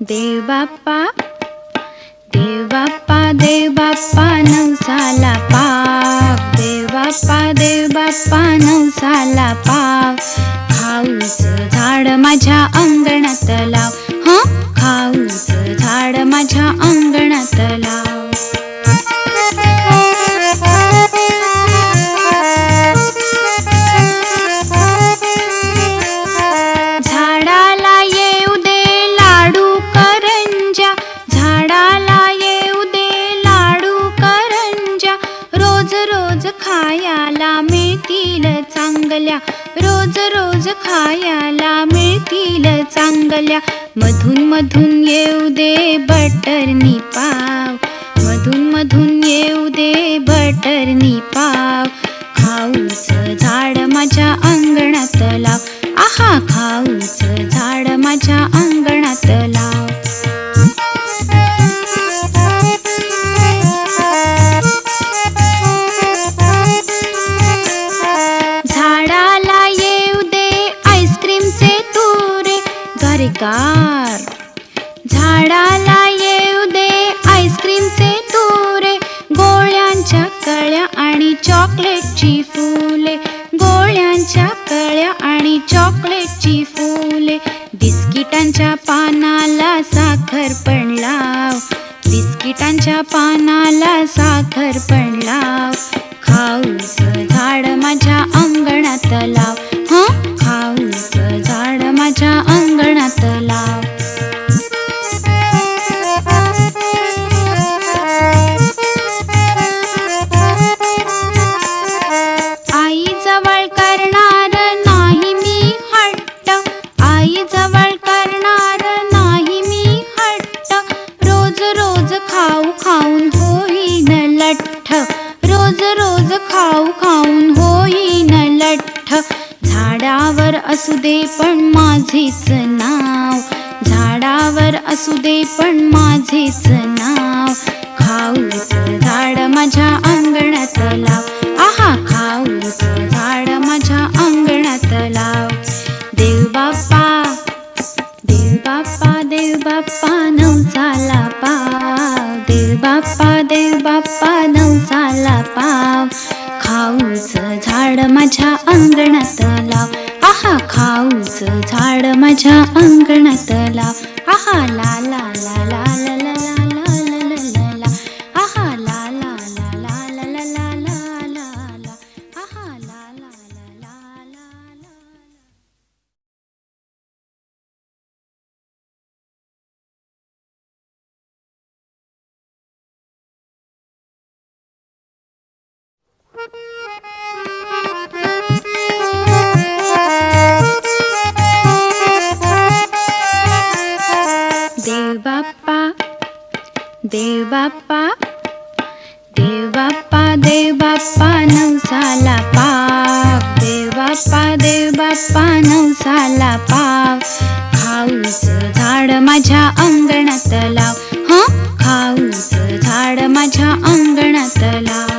देवबाप्पा देवबाप्पा देवबाप्पा नवसाला पाप. देवबाप्पा देवबाप्पा नवसाला पाव खाऊच झाड माझ्या अंगणात लाव. हं? खाऊच झाड माझ्या अंगणात लाव. चांगल्या रोज रोज खायला मिळतील चांगल्या. मधून मधून येऊ दे बटरनी पाव. मधून मधून येऊ दे बटरनी पाव. झाडाला येऊ दे आईस्क्रीमचे तुरे गोळ्यांच्या कळ्या आणि चॉकलेटची फुले. गोळ्यांच्या कळ्या आणि चॉकलेटची फुले. बिस्किटांच्या पानाला साखर पण लाव. बिस्किटांच्या पानाला साखर पण लाव. खाऊ झाड माझ्या झाडावर असू दे पण माझेच नाव. झाडावर असू दे पण माझेच नाव. खाऊ झाड माझ्या अंगणात लाव. आहा खाऊ झाड माझ्या अंगणात लाव. देव बाप्पा देव बाप्पा देव बाप्पा नवसाला पाव. देव बाप्पा देव बाप्पा नवसाला पाव. खाऊच झाड माझ्या अंगणात लाव. आहा खाऊच झाड माझ्या अंगणातला. आहा ला ला ला ला. देवबाप्पा देवबाप्पा देवबाप्पा नवसाला पाप देवबाप्पा देवबाप्पा नवसाला पाप खाऊच झाड माझ्या अंगणात लाव. हं? खाऊच झाड माझ्या अंगणात लाव.